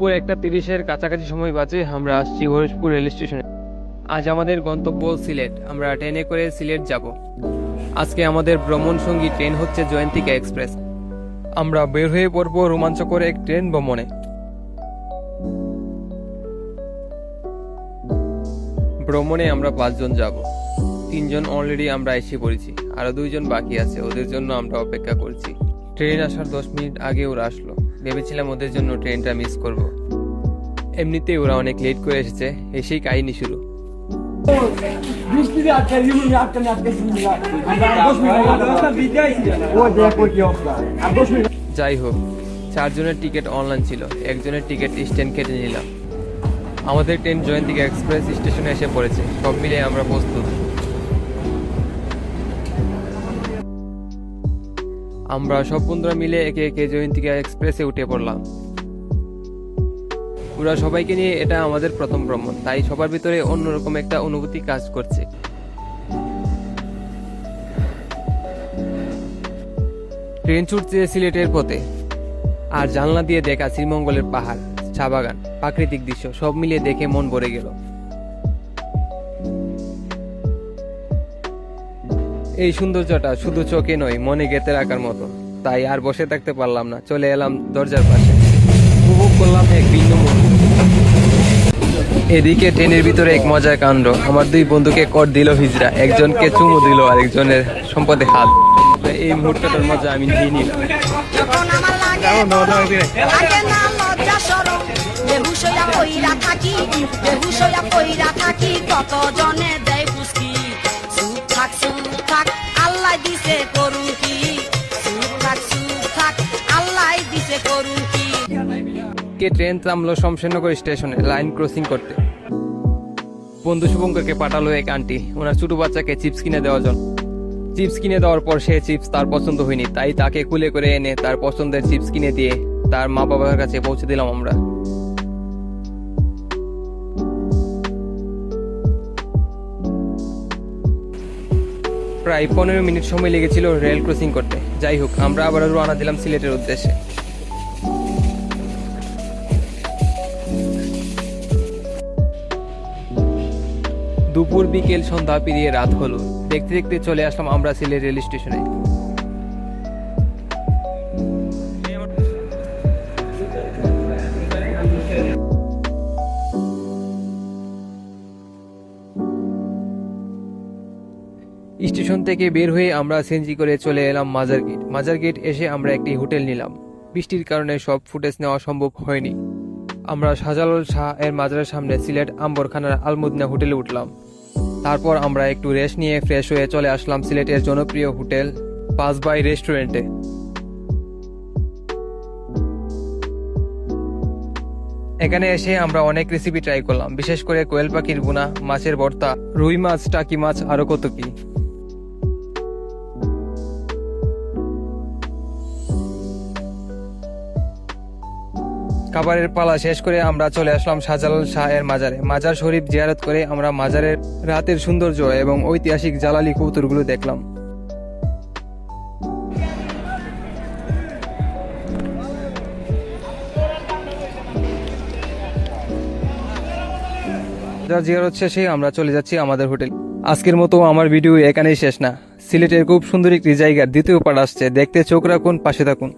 দুপুর একটা তিরিশের কাছাকাছি সময় বাজে, আমরা আসছি হরিশপুর রেল স্টেশনে। আজ আমাদের গন্তব্য সিলেট, আমরা ট্রেনে করে সিলেট যাব। আজকে আমাদের ভ্রমণ সঙ্গী ট্রেন হচ্ছে জয়ন্তিকা এক্সপ্রেস। আমরা বের হয়ে পড়ব রোমাঞ্চকর এক ট্রেন ভ্রমণে। ভ্রমণে আমরা পাঁচজন যাব। তিনজন অলরেডি আমরা এসে পড়েছি, আরও দুইজন বাকি আছে, ওদের জন্য আমরা অপেক্ষা করছি। ট্রেন আসার দশ মিনিট আগে ওরা আসলো। ভেবেছিলাম ওদের জন্য ট্রেনটা মিস করব। এমনিতেই ওরা অনেক লেট করে এসেছে, এসেই কাহিনী শুরু। যাই হোক, চারজনের টিকিট অনলাইন ছিল, একজনের টিকিট স্ট্যান্ড কেটে নিলাম। আমাদের ট্রেন জয়ন্তিকা এক্সপ্রেস স্টেশনে এসে পড়েছে, সব মিলে আমরা প্রস্তুত। আমরা সব বন্ধুরা মিলে একে একে জয়ন্তিকা এক্সপ্রেসে উঠে পড়লাম। ওরা সবাইকে নিয়ে এটা আমাদের প্রথম ভ্রমণ, তাই সবার ভিতরে অন্যরকম একটা অনুভূতি কাজ করছে। ট্রেন ছুটছে সিলেটের পথে, আর জানলা দিয়ে দেখা শ্রীমঙ্গলের পাহাড়, চা বাগান, প্রাকৃতিক দৃশ্য, সব মিলিয়ে দেখে মন ভরে গেল। এই সৌন্দর্যটা শুধু চোখে নয় মনে গেতে রাখার মতো। তাই আর বসে থাকতে পারলাম না। চলে এলাম দরজার পাশে। উপভোগ করলাম এক ভিন্ন এদিকে ট্রেনের ভিতরে এক মজার কাণ্ড। আমার দুই বন্ধুকে কর দিল হিজরা একজনকে চুমু দিল আর একজনের সম্পদে হাত। এই মুহূর্তটার মজা আমি নিয়ে নিলাম। থাকি কত জনে দিছে কি? আল্লাহ দিছে কি? কে ট্রেন থামলো শমশেরনগর স্টেশনে, লাইন ক্রসিং করতে। বন্ধু শুভঙ্করকে পাঠালো এক আন্টি, ওনার ছোট বাচ্চাকে চিপস কিনে দেওয়ার জন্য। চিপস কিনে দেওয়ার পর সে চিপস তার পছন্দ হয়নি, তাই তাকে কুলে করে এনে তার পছন্দের চিপস কিনে দিয়ে তার মা বাবার কাছে পৌঁছে দিলাম আমরা। প্রায় পনেরো মিনিট সময় লেগেছিল রেল ক্রসিং করতে। যাই হোক, আমরা আবার রওনা দিলাম সিলেটের উদ্দেশ্যে। দুপুর বিকেল সন্ধ্যা পেরিয়ে রাত হলো। দেখতে দেখতে চলে আসলাম আমরা সিলেট রেল স্টেশনে। স্টেশন থেকে বের হয়ে আমরা সেনজি করে চলে এলাম মাজার গেট। মাজার গেট এসে আমরা একটি হোটেল নিলাম। বৃষ্টির কারণে সব ফুটেজ নেওয়া সম্ভব হয়নি। আমরা শাহজালাল শাহ এর মাজারের সামনে সিলেট আম্বরখানার আলমুদনা হোটেলে উঠলাম। তারপর আমরা একটু রেস্ট নিয়ে ফ্রেশ হয়ে চলে আসলাম সিলেটের জনপ্রিয় হোটেল পাস বাই রেস্টুরেন্টে এখানে এসে আমরা অনেক রেসিপি ট্রাই করলাম। বিশেষ করে কোয়েল পাখির বুনা মাছের ভর্তা, রুই মাছ, টাকি মাছ, আরও কত কি। খাবারের পালা শেষ করে আমরা চলে আসলাম শাহজালাল শাহ এর মাজারে। মাজার শরীফ জিয়ারত করে আমরা মাজারের রাতের সৌন্দর্য এবং ঐতিহাসিক জালালি কৌতুরগুলো দেখলাম। মাজার জিয়ারত শেষে আমরা চলে যাচ্ছি আমাদের হোটেল। আজকের মতো আমার ভিডিও এখানেই শেষ না। সিলেটের খুব সুন্দর একটি জায়গার দ্বিতীয় পার্ট আসছে। দেখতে চোখ রাখুন, পাশে থাকুন।